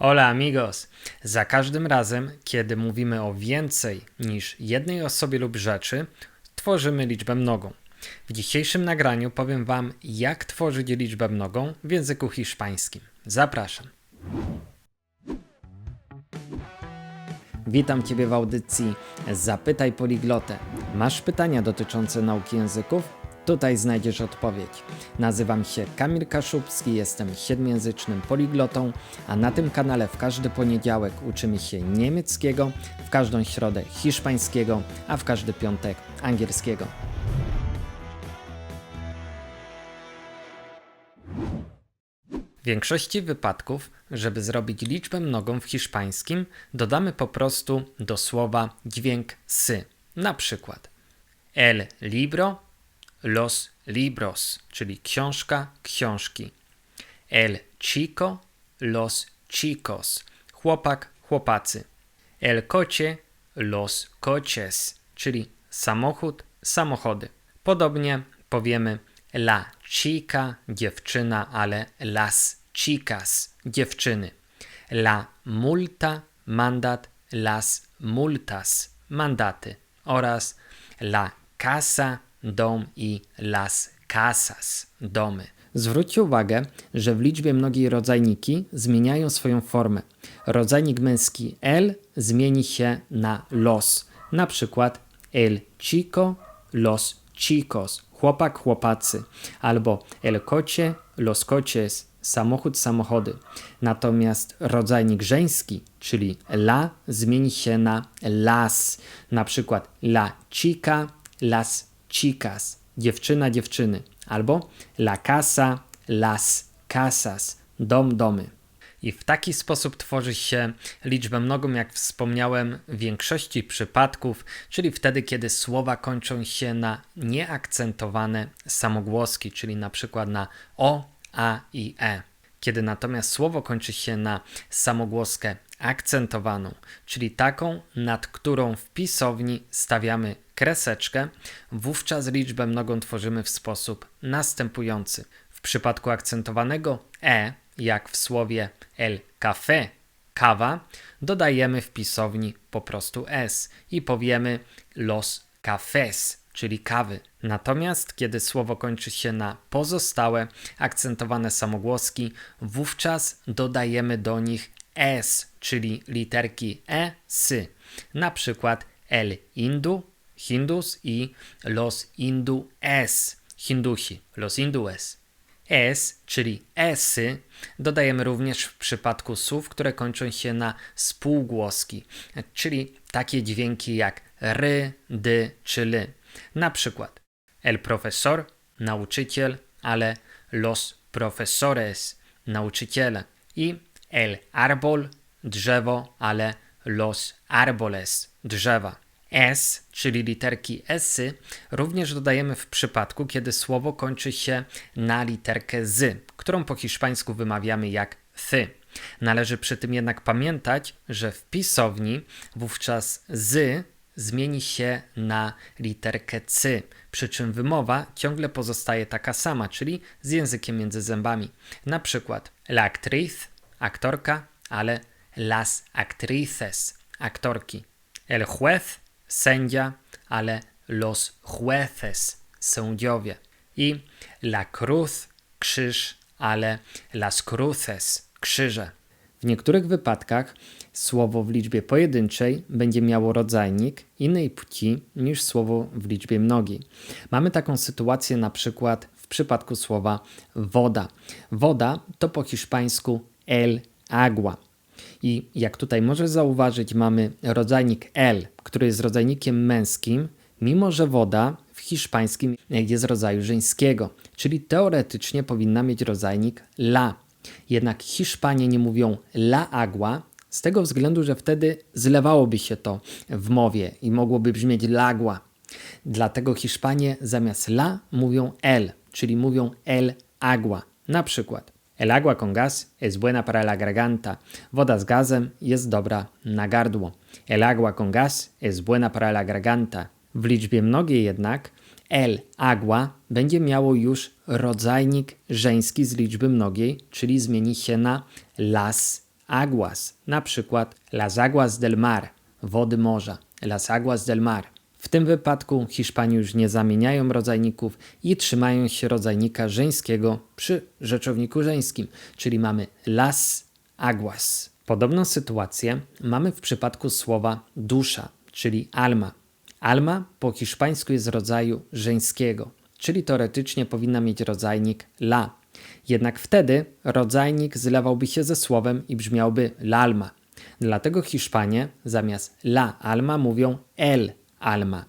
Hola amigos! Za każdym razem, kiedy mówimy o więcej niż jednej osobie lub rzeczy, tworzymy liczbę mnogą. W dzisiejszym nagraniu powiem Wam, jak tworzyć liczbę mnogą w języku hiszpańskim. Zapraszam. Witam Ciebie w audycji Zapytaj Poliglotę. Masz pytania dotyczące nauki języków? Tutaj znajdziesz odpowiedź. Nazywam się Kamil Kaszubski, jestem siedmiojęzycznym poliglotą, a na tym kanale w każdy poniedziałek uczymy się niemieckiego, w każdą środę hiszpańskiego, a w każdy piątek angielskiego. W większości wypadków, żeby zrobić liczbę mnogą w hiszpańskim, dodamy po prostu do słowa dźwięk sy. Na przykład el libro, los libros, czyli książka, książki. El chico, los chicos, chłopak, chłopacy. El coche, los coches, czyli samochód, samochody. Podobnie powiemy la chica, dziewczyna, ale las chicas, dziewczyny. La multa, mandat, las multas, mandaty. Oraz la casa, dom i las casas, domy. Zwróćcie uwagę, że w liczbie mnogiej rodzajniki zmieniają swoją formę. Rodzajnik męski el zmieni się na los. Na przykład el chico, los chicos, chłopak, chłopacy, albo el coche, los coches, samochód, samochody. Natomiast rodzajnik żeński, czyli la, zmieni się na las. Na przykład la chica, las chicas, dziewczyna, dziewczyny, albo la casa, las casas, dom, domy. I w taki sposób tworzy się liczbę mnogą, jak wspomniałem, w większości przypadków, czyli wtedy, kiedy słowa kończą się na nieakcentowane samogłoski, czyli na przykład na o, a i e. Kiedy natomiast słowo kończy się na samogłoskę akcentowaną, czyli taką, nad którą w pisowni stawiamy kreseczkę, wówczas liczbę mnogą tworzymy w sposób następujący. W przypadku akcentowanego e, jak w słowie el café, kawa, dodajemy w pisowni po prostu s i powiemy los cafés, czyli kawy. Natomiast kiedy słowo kończy się na pozostałe akcentowane samogłoski, wówczas dodajemy do nich s, czyli literki e. Na przykład el indu, hindus i los hindues, hindusi, los hindues. S, czyli esy, dodajemy również w przypadku słów, które kończą się na spółgłoski, czyli takie dźwięki jak ry, dy czy ly. Na przykład el profesor, nauczyciel, ale los profesores, nauczyciele. I el árbol, drzewo, ale los árboles, drzewa. S, czyli literki esy, również dodajemy w przypadku, kiedy słowo kończy się na literkę z, którą po hiszpańsku wymawiamy jak thy. Należy przy tym jednak pamiętać, że w pisowni wówczas z zmieni się na literkę c, przy czym wymowa ciągle pozostaje taka sama, czyli z językiem między zębami. Na przykład la actriz, aktorka, ale las actrices, aktorki. El juez, sędzia, ale los jueces, sędziowie. I la cruz, krzyż, ale las cruces, krzyże. W niektórych wypadkach słowo w liczbie pojedynczej będzie miało rodzajnik innej płci niż słowo w liczbie mnogiej. Mamy taką sytuację na przykład w przypadku słowa woda. Woda to po hiszpańsku el agua. I jak tutaj możesz zauważyć, mamy rodzajnik el, który jest rodzajnikiem męskim, mimo że woda w hiszpańskim jest rodzaju żeńskiego, czyli teoretycznie powinna mieć rodzajnik la. Jednak Hiszpanie nie mówią la agua, z tego względu, że wtedy zlewałoby się to w mowie i mogłoby brzmieć lagła. Dlatego Hiszpanie zamiast la mówią el, czyli mówią el agua. Na przykład El agua con gas es buena para la garganta. Woda z gazem jest dobra na gardło. El agua con gas es buena para la garganta. W liczbie mnogiej jednak el agua będzie miało już rodzajnik żeński z liczby mnogiej, czyli zmieni się na las aguas, na przykład las aguas del mar, wody morza, las aguas del mar. W tym wypadku Hiszpanie już nie zamieniają rodzajników i trzymają się rodzajnika żeńskiego przy rzeczowniku żeńskim, czyli mamy las aguas. Podobną sytuację mamy w przypadku słowa dusza, czyli alma. Alma po hiszpańsku jest rodzaju żeńskiego, czyli teoretycznie powinna mieć rodzajnik la. Jednak wtedy rodzajnik zlewałby się ze słowem i brzmiałby lalma. Dlatego Hiszpanie zamiast la alma mówią el alma.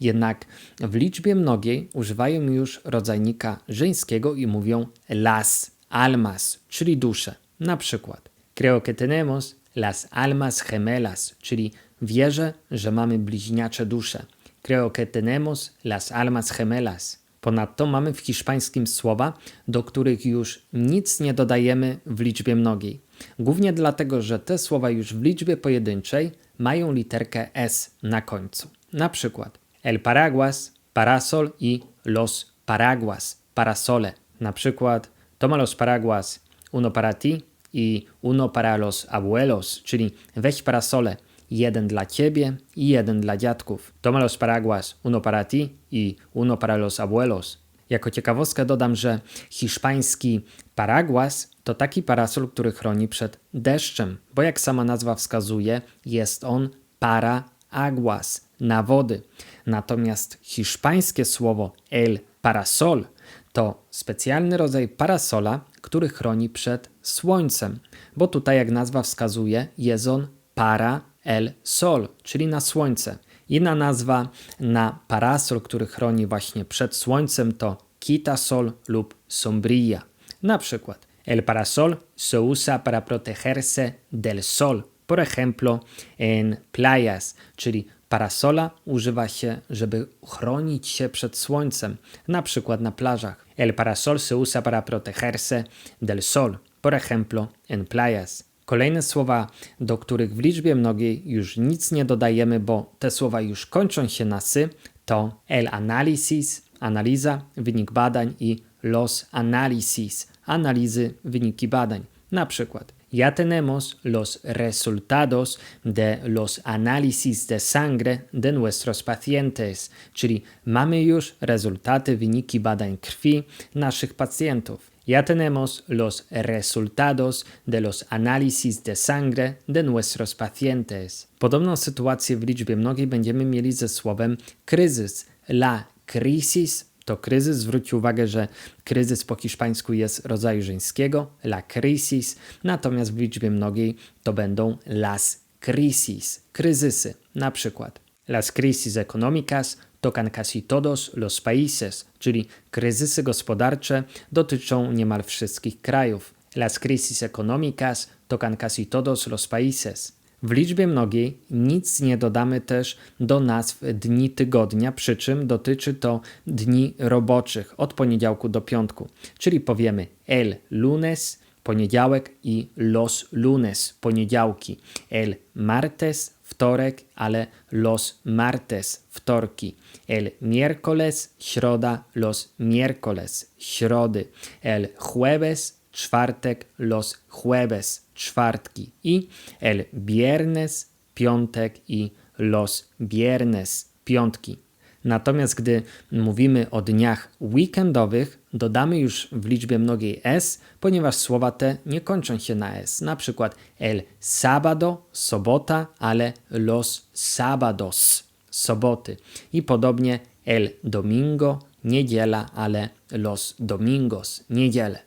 Jednak w liczbie mnogiej używają już rodzajnika żeńskiego i mówią las almas, czyli dusze. Na przykład creo que tenemos las almas gemelas, czyli wierzę, że mamy bliźniacze dusze. Creo que tenemos las almas gemelas. Ponadto mamy w hiszpańskim słowa, do których już nic nie dodajemy w liczbie mnogiej. Głównie dlatego, że te słowa już w liczbie pojedynczej mają literkę S na końcu. Na przykład el paraguas, parasol i los paraguas, parasole. Na przykład toma los paraguas, uno para ti i uno para los abuelos, czyli weź parasole, jeden dla ciebie i jeden dla dziadków. Toma los paraguas, uno para ti i uno para los abuelos. Jako ciekawostkę dodam, że hiszpański paraguas to taki parasol, który chroni przed deszczem, bo jak sama nazwa wskazuje, jest on para aguas, na wody. Natomiast hiszpańskie słowo el parasol to specjalny rodzaj parasola, który chroni przed słońcem, bo tutaj, jak nazwa wskazuje, jest on para el sol, czyli na słońce. Inna nazwa na parasol, który chroni właśnie przed słońcem to quitasol lub sombrilla. Na przykład el parasol se usa para protegerse del sol, por ejemplo en playas, czyli parasola używa się, żeby chronić się przed słońcem, na przykład na plażach. El parasol se usa para protegerse del sol, por ejemplo en playas. Kolejne słowa, do których w liczbie mnogiej już nic nie dodajemy, bo te słowa już kończą się na sy, to el análisis, analiza, wynik badań i los análisis, analizy, wyniki badań. Na przykład ya tenemos los resultados de los análisis de sangre de nuestros pacientes, czyli mamy już rezultaty, wyniki badań krwi naszych pacjentów. Ya tenemos los resultados de los análisis de sangre de nuestros pacientes. Podobną sytuację w liczbie mnogiej będziemy mieli ze słowem kryzys. La crisis to kryzys. Zwróćcie uwagę, że kryzys po hiszpańsku jest rodzaju żeńskiego, la crisis, natomiast w liczbie mnogiej to będą las crisis, kryzysy. Na przykład las crisis económicas tocan casi todos los países, czyli kryzysy gospodarcze dotyczą niemal wszystkich krajów. Las crisis económicas tocan casi todos los países. W liczbie mnogiej nic nie dodamy też do nazw dni tygodnia, przy czym dotyczy to dni roboczych od poniedziałku do piątku. Czyli powiemy el lunes, poniedziałek i los lunes, poniedziałki. El martes, wtorek, ale los martes, wtorki. El miércoles, środa, los miércoles, środy. El jueves, czwartek, los jueves, czwartki. I el viernes, piątek i los viernes, piątki. Natomiast gdy mówimy o dniach weekendowych, dodamy już w liczbie mnogiej s, ponieważ słowa te nie kończą się na s. Na przykład el sábado, sobota, ale los sábados, soboty. I podobnie el domingo, niedziela, ale los domingos, niedzielę.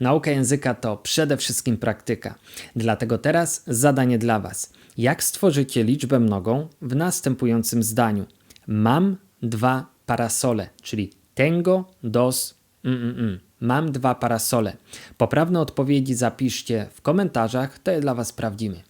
Nauka języka to przede wszystkim praktyka. Dlatego teraz zadanie dla Was. Jak stworzycie liczbę mnogą w następującym zdaniu? Mam dwa parasole, czyli tengo dos. Mm, mm, mm. Mam dwa parasole. Poprawne odpowiedzi zapiszcie w komentarzach, to je dla Was sprawdzimy.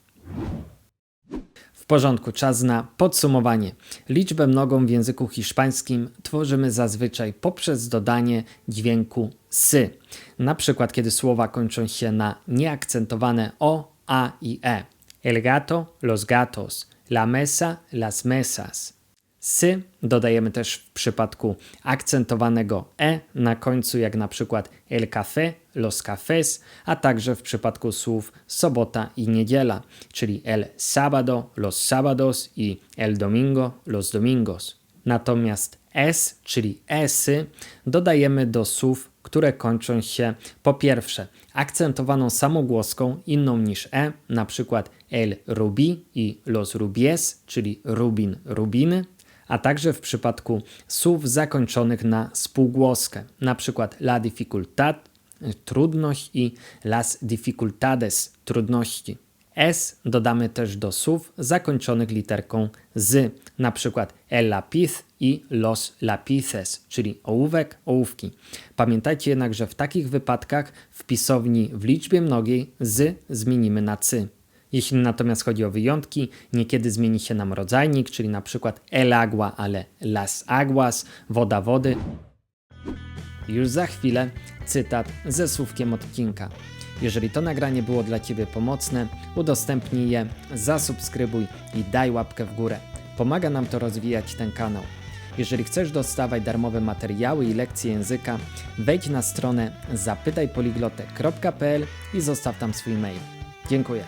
W porządku, czas na podsumowanie. Liczbę mnogą w języku hiszpańskim tworzymy zazwyczaj poprzez dodanie dźwięku sy. Na przykład, kiedy słowa kończą się na nieakcentowane o, a i e. El gato, los gatos. La mesa, las mesas. Sy dodajemy też w przypadku akcentowanego e na końcu, jak na przykład el café, los cafés, a także w przypadku słów sobota i niedziela, czyli el sábado, los sábados i el domingo, los domingos. Natomiast s, czyli esy, dodajemy do słów, które kończą się po pierwsze akcentowaną samogłoską inną niż e, na przykład el rubí i los rubies, czyli rubin, rubiny, a także w przypadku słów zakończonych na spółgłoskę, na przykład la dificultad, trudność i las dificultades, trudności. S dodamy też do słów zakończonych literką z, na przykład el lápiz i los lápices, czyli ołówek, ołówki. Pamiętajcie jednak, że w takich wypadkach w pisowni w liczbie mnogiej z zmienimy na cy. Jeśli natomiast chodzi o wyjątki, niekiedy zmieni się nam rodzajnik, czyli na przykład el agua, ale las aguas, woda wody. Już za chwilę cytat ze słówkiem odcinka. Jeżeli to nagranie było dla Ciebie pomocne, udostępnij je, zasubskrybuj i daj łapkę w górę. Pomaga nam to rozwijać ten kanał. Jeżeli chcesz dostawać darmowe materiały i lekcje języka, wejdź na stronę zapytajpoliglotek.pl i zostaw tam swój mail. Dziękuję.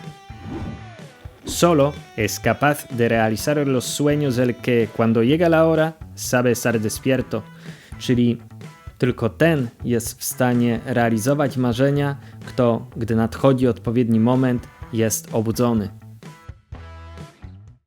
Solo es capaz de realizar los sueños el que cuando llega la hora sabe estar despierto, czyli tylko ten jest w stanie realizować marzenia, kto, gdy nadchodzi odpowiedni moment, jest obudzony.